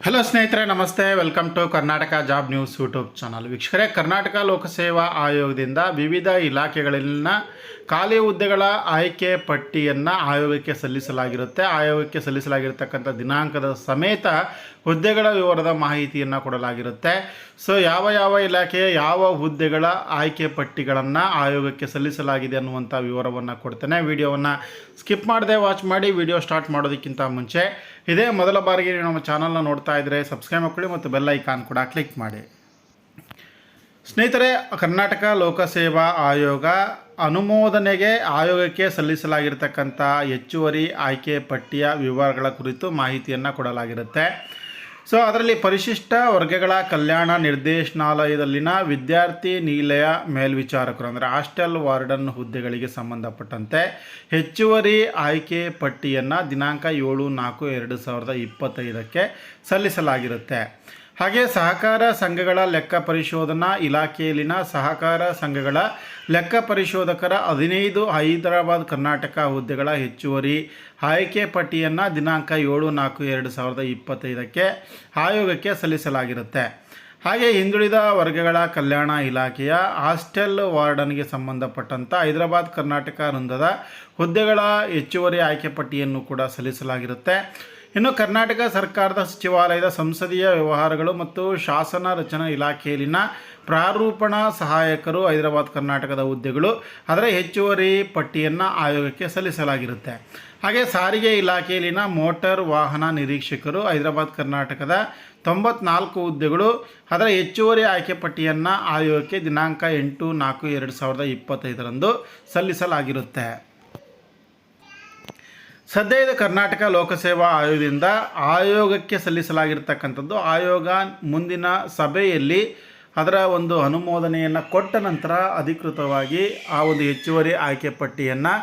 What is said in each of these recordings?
Hello ಸ್ನೇಹಿತರೆ, ನಮಸ್ತೆ. Welcome to Karnataka job news YouTube channel ವೀಕ್ಷಕರೇ, ಕರ್ನಾಟಕ ಲೋಕಸೇವಾ ಆಯೋಗದಿಂದ ವಿವಿಧ ಇಲಾಖೆಗಳಲ್ಲಿನ ಖಾಲಿ ಹುದ್ದೆಗಳ ಆಯ್ಕೆ ಪಟ್ಟಿಯನ್ನು ಆಯೋಗಕ್ಕೆ ಸಲ್ಲಿಸಲಾಗಿರುತ್ತೆ. ಆಯೋಗಕ್ಕೆ ಸಲ್ಲಿಸಲಾಗಿರತಕ್ಕಂಥ ದಿನಾಂಕದ ಸಮೇತ ಹುದ್ದೆಗಳ ವಿವರದ ಮಾಹಿತಿಯನ್ನು ಕೊಡಲಾಗಿರುತ್ತೆ. ಸೊ ಯಾವ ಯಾವ ಇಲಾಖೆಯ ಯಾವ ಹುದ್ದೆಗಳ ಆಯ್ಕೆ ಪಟ್ಟಿಗಳನ್ನು ಆಯೋಗಕ್ಕೆ ಸಲ್ಲಿಸಲಾಗಿದೆ ಅನ್ನುವಂಥ ವಿವರವನ್ನು ಕೊಡ್ತೇನೆ. ವಿಡಿಯೋವನ್ನು ಸ್ಕಿಪ್ ಮಾಡದೆ ವಾಚ್ ಮಾಡಿ, ವಿಡಿಯೋ ಸ್ಟಾರ್ಟ್ ಮಾಡೋದಕ್ಕಿಂತ ಮುಂಚೆ ಇದೇ ಮೊದಲ ಬಾರಿಗೆ ನಮ್ಮ ಚಾನಲ್ನ ನೋಡ್ತಾ ಇದ್ದರೆ ಸಬ್ಸ್ಕ್ರೈಬ್ ಮಾಡ್ಕೊಳ್ಳಿ ಮತ್ತು ಬೆಲ್ ಐಕಾನ್ ಕೂಡ ಕ್ಲಿಕ್ ಮಾಡಿ. ಸ್ನೇಹಿತರೆ, ಕರ್ನಾಟಕ ಲೋಕಸೇವಾ ಆಯೋಗ ಅನುಮೋದನೆಗೆ ಆಯೋಗಕ್ಕೆ ಸಲ್ಲಿಸಲಾಗಿರ್ತಕ್ಕಂಥ ಹೆಚ್ಚುವರಿ ಆಯ್ಕೆ ಪಟ್ಟಿಯ ವಿವರಗಳ ಕುರಿತು ಮಾಹಿತಿಯನ್ನು ಕೊಡಲಾಗಿರುತ್ತೆ. ಸೊ ಅದರಲ್ಲಿ ಪರಿಶಿಷ್ಟ ವರ್ಗಗಳ ಕಲ್ಯಾಣ ನಿರ್ದೇಶನಾಲಯದಲ್ಲಿನ ವಿದ್ಯಾರ್ಥಿ ನಿಲಯ ಮೇಲ್ವಿಚಾರಕರು, ಅಂದರೆ ಹಾಸ್ಟೆಲ್ ವಾರ್ಡನ್ ಹುದ್ದೆಗಳಿಗೆ ಸಂಬಂಧಪಟ್ಟಂತೆ ಹೆಚ್ಚುವರಿ ಆಯ್ಕೆ ಪಟ್ಟಿಯನ್ನು ದಿನಾಂಕ ಏಳು ನಾಲ್ಕು ಎರಡು ಸಾವಿರದ ಇಪ್ಪತ್ತೈದಕ್ಕೆ ಸಲ್ಲಿಸಲಾಗಿರುತ್ತೆ. ಹಾಗೆ ಸಹಕಾರ ಸಂಘಗಳ ಲೆಕ್ಕ ಪರಿಶೋಧನಾ ಇಲಾಖೆಯಲ್ಲಿನ ಸಹಕಾರ ಸಂಘಗಳ ಲೆಕ್ಕ ಪರಿಶೋಧಕರ ಹದಿನೈದು ಹೈದರಾಬಾದ್ ಕರ್ನಾಟಕ ಹುದ್ದೆಗಳ ಹೆಚ್ಚುವರಿ ಆಯ್ಕೆ ಪಟ್ಟಿಯನ್ನು ದಿನಾಂಕ ಏಳು ನಾಲ್ಕು ಎರಡು ಸಾವಿರದ ಇಪ್ಪತ್ತೈದಕ್ಕೆ ಆಯೋಗಕ್ಕೆ ಸಲ್ಲಿಸಲಾಗಿರುತ್ತೆ. ಹಾಗೆ ಹಿಂದುಳಿದ ವರ್ಗಗಳ ಕಲ್ಯಾಣ ಇಲಾಖೆಯ ಹಾಸ್ಟೆಲ್ ವಾರ್ಡನ್ಗೆ ಸಂಬಂಧಪಟ್ಟಂಥ ಹೈದರಾಬಾದ್ ಕರ್ನಾಟಕ ವೃಂದದ ಹುದ್ದೆಗಳ ಹೆಚ್ಚುವರಿ ಆಯ್ಕೆ ಪಟ್ಟಿಯನ್ನು ಕೂಡ ಸಲ್ಲಿಸಲಾಗಿರುತ್ತೆ. ಇನ್ನು ಕರ್ನಾಟಕ ಸರ್ಕಾರದ ಸಚಿವಾಲಯದ ಸಂಸದೀಯ ವ್ಯವಹಾರಗಳು ಮತ್ತು ಶಾಸನ ರಚನಾ ಇಲಾಖೆಯಲ್ಲಿನ ಪ್ರಾರೂಪಣಾ ಸಹಾಯಕರು ಹೈದರಾಬಾದ್ ಕರ್ನಾಟಕದ ಹುದ್ದೆಗಳು, ಅದರ ಹೆಚ್ಚುವರಿ ಪಟ್ಟಿಯನ್ನು ಆಯೋಗಕ್ಕೆ ಸಲ್ಲಿಸಲಾಗಿರುತ್ತೆ. ಹಾಗೆ ಸಾರಿಗೆ ಇಲಾಖೆಯಲ್ಲಿನ ಮೋಟಾರ್ ವಾಹನ ನಿರೀಕ್ಷಕರು ಹೈದರಾಬಾದ್ ಕರ್ನಾಟಕದ ತೊಂಬತ್ನಾಲ್ಕು ಹುದ್ದೆಗಳು, ಅದರ ಹೆಚ್ಚುವರಿ ಆಯ್ಕೆ ಪಟ್ಟಿಯನ್ನು ಆಯೋಗಕ್ಕೆ ದಿನಾಂಕ ಎಂಟು ನಾಲ್ಕು ಎರಡು ಸಾವಿರದ ಇಪ್ಪತ್ತೈದರಂದು ಸಲ್ಲಿಸಲಾಗಿರುತ್ತೆ. ಸದ್ಯ ಇದು ಕರ್ನಾಟಕ ಲೋಕಸೇವಾ ಆಯೋಗದಿಂದ ಆಯೋಗಕ್ಕೆ ಸಲ್ಲಿಸಲಾಗಿರ್ತಕ್ಕಂಥದ್ದು ಆಯೋಗ ಮುಂದಿನ ಸಭೆಯಲ್ಲಿ ಅದರ ಒಂದು ಅನುಮೋದನೆಯನ್ನು ಕೊಟ್ಟ ನಂತರ ಅಧಿಕೃತವಾಗಿ ಆ ಒಂದು ಹೆಚ್ಚುವರಿ ಆಯ್ಕೆ ಪಟ್ಟಿಯನ್ನು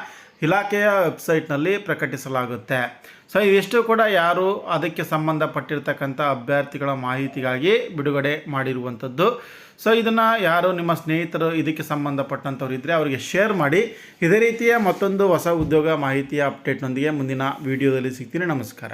ಇಲಾಖೆಯ ವೆಬ್ಸೈಟ್ನಲ್ಲಿ ಪ್ರಕಟಿಸಲಾಗುತ್ತೆ. ಸೊ, ಇವೆಷ್ಟು ಕೂಡ ಯಾರು ಅದಕ್ಕೆ ಸಂಬಂಧಪಟ್ಟಿರ್ತಕ್ಕಂಥ ಅಭ್ಯರ್ಥಿಗಳ ಮಾಹಿತಿಗಾಗಿ ಬಿಡುಗಡೆ ಮಾಡಿರುವಂಥದ್ದು. ಸೊ, ಇದನ್ನು ಯಾರು ನಿಮ್ಮ ಸ್ನೇಹಿತರು ಇದಕ್ಕೆ ಸಂಬಂಧಪಟ್ಟಂಥವ್ರು ಇದ್ದರೆ ಅವರಿಗೆ ಶೇರ್ ಮಾಡಿ. ಇದೇ ರೀತಿಯ ಮತ್ತೊಂದು ಹೊಸ ಉದ್ಯೋಗ ಮಾಹಿತಿಯ ಅಪ್ಡೇಟ್ನೊಂದಿಗೆ ಮುಂದಿನ ವಿಡಿಯೋದಲ್ಲಿ ಸಿಗ್ತೀನಿ. ನಮಸ್ಕಾರ.